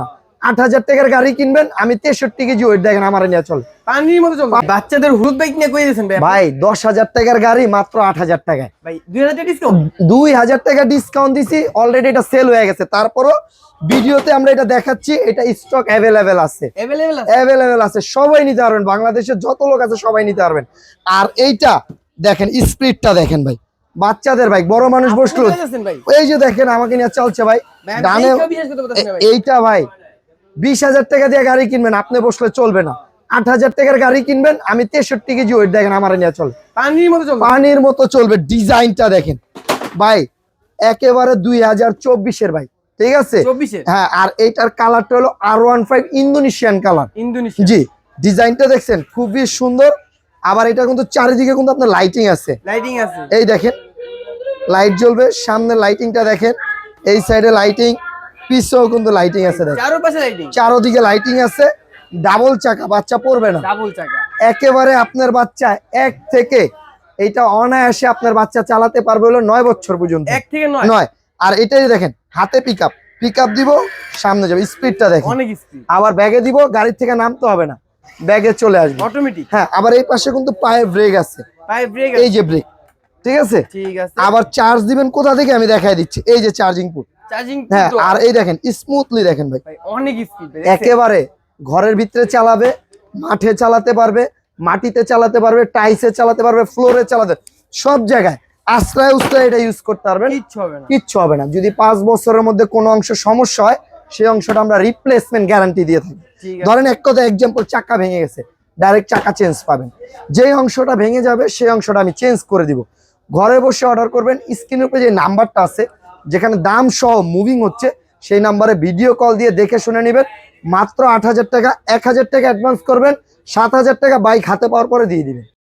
না। আট হাজার টাকার গাড়ি কিনবেন আমি তেষট্টি কেজি ওয়েট দেখেন আমার নিয়ে চল। পানির মতো চলবে। বাচ্চাদের হলুদ বাইক নিয়ে কই দিয়েছেন ভাই দশ হাজার টাকার গাড়ি মাত্র আট হাজার টাকায়। ভাই দুই হাজার ডিসকাউন্ট দুই হাজার টাকা ডিসকাউন্ট দিছি অলরেডি এটা সেল হয়ে গেছে। তারপরও ভিডিওতে আমরা এটা দেখাচ্ছি এটা স্টক অ্যাভেলেবেল আছে। অ্যাভেলেবেল আছে? সবাই নিতে পারবেন। বাংলাদেশের যত লোক আছে সবাই নিতে পারবেন। আর এইটা দেখেন স্পিডটা দেখেন ভাই। বাচ্চাদের ভাই বড় মানুষ বসল। এই যে দেখেন আমাকে নিয়ে চলছে ভাই। ডানে এইটা ভাই বিশ হাজার টাকা দিয়ে গাড়ি কিনবেন আপনি বসলে চলবে না। আট হাজার টাকার গাড়ি কিনবেন আমি তেষট্টি কেজি ওয়েট দেখেন আমার নিয়ে চলে। পানির মতো চলবে। পানির মতো চলবে ডিজাইনটা দেখেন। ভাই একেবারে দুই হাজার চব্বিশের ভাই ঠিক আছে? হ্যাঁ আর এইটার কালারটা হলো R one five Indonesian colour Indonesia জি ডিজাইনটা দেখছেন খুবই সুন্দর। আবার এটা কিন্তু চারিদিকে কিন্তু আপনার লাইটিং আছে। লাইটিং আছে। এই দেখেন লাইট জ্বলবে সামনে লাইটিংটা দেখেন এই সাইডে লাইটিং পিছেও কিন্তু লাইটিং আছে দেখেন। চারপাশে লাইটিং চারোদিকে লাইটিং আছে ডাবল চাকা বাচ্চা পড়বে না। ডাবল চাকা। একেবারে আপনার বাচ্চা এক থেকে এইটা অনায়াসে আপনার বাচ্চা চালাতে পারবে হলো নয় বছর পর্যন্ত। এক থেকে নয়? নয়। আর এটাই দেখেন হাতে পিক আপ পিক আপ দিব সামনে যাবে স্পিডটা দেখেন। অনেক স্পিড আবার ব্যাগে দিব গাড়ির থেকে নামতে হবে না। ব্যাগে চলে আসবে। অটোমেটিক হ্যাঁ আবার এই পাশে কিন্তু পায়ে ব্রেক আছে। পায়ে ব্রেক এই যে ব্রেক ঠিক আছে? ঠিক আছে। আবার চার্জ দিবেন কোথা থেকে? আমি দেখাই দিচ্ছি। এই যে চার্জিং পুট চার্জিং হ্যাঁ আর এই দেখেন স্মুথলি দেখেন ভাই। ভাই অনেক স্পিড একেবারে ঘরের ভিতরে চালাবে মাঠে চালাতে পারবে মাটিতে চালাতে পারবে টাইসে চালাতে পারবে ফ্লোরে চালাতে সব জায়গায়। আশ্রয় উশ্রয় এটা ইউজ করতে পারবেন। কিচ্ছু হবে না। কিচ্ছু হবে না। যদি পাঁচ বছরের মধ্যে কোনো অংশ সমস্যা হয় সেই অংশটা আমরা রিপ্লেসমেন্ট গ্যারান্টি দিয়ে থাকি। ধরেন এক কথা এক্সাম্পল চাকা ভেঙে গেছে। ডাইরেক্ট চাকা চেঞ্জ পাবেন। যেই অংশটা ভেঙে যাবে সেই অংশটা আমি চেঞ্জ করে দিব। ঘরে বসে অর্ডার করবেন স্ক্রিনের উপরে যে নাম্বারটা আছে যেখানে দাম সহ মুভিং হচ্ছে সেই নাম্বারে ভিডিও কল দিয়ে দেখে শুনে নেবেন। মাত্র আট হাজার টাকা এক হাজার টাকা অ্যাডভান্স করবেন সাত হাজার টাকা বাইক হাতে পাওয়ার পরে দিয়ে দিবেন।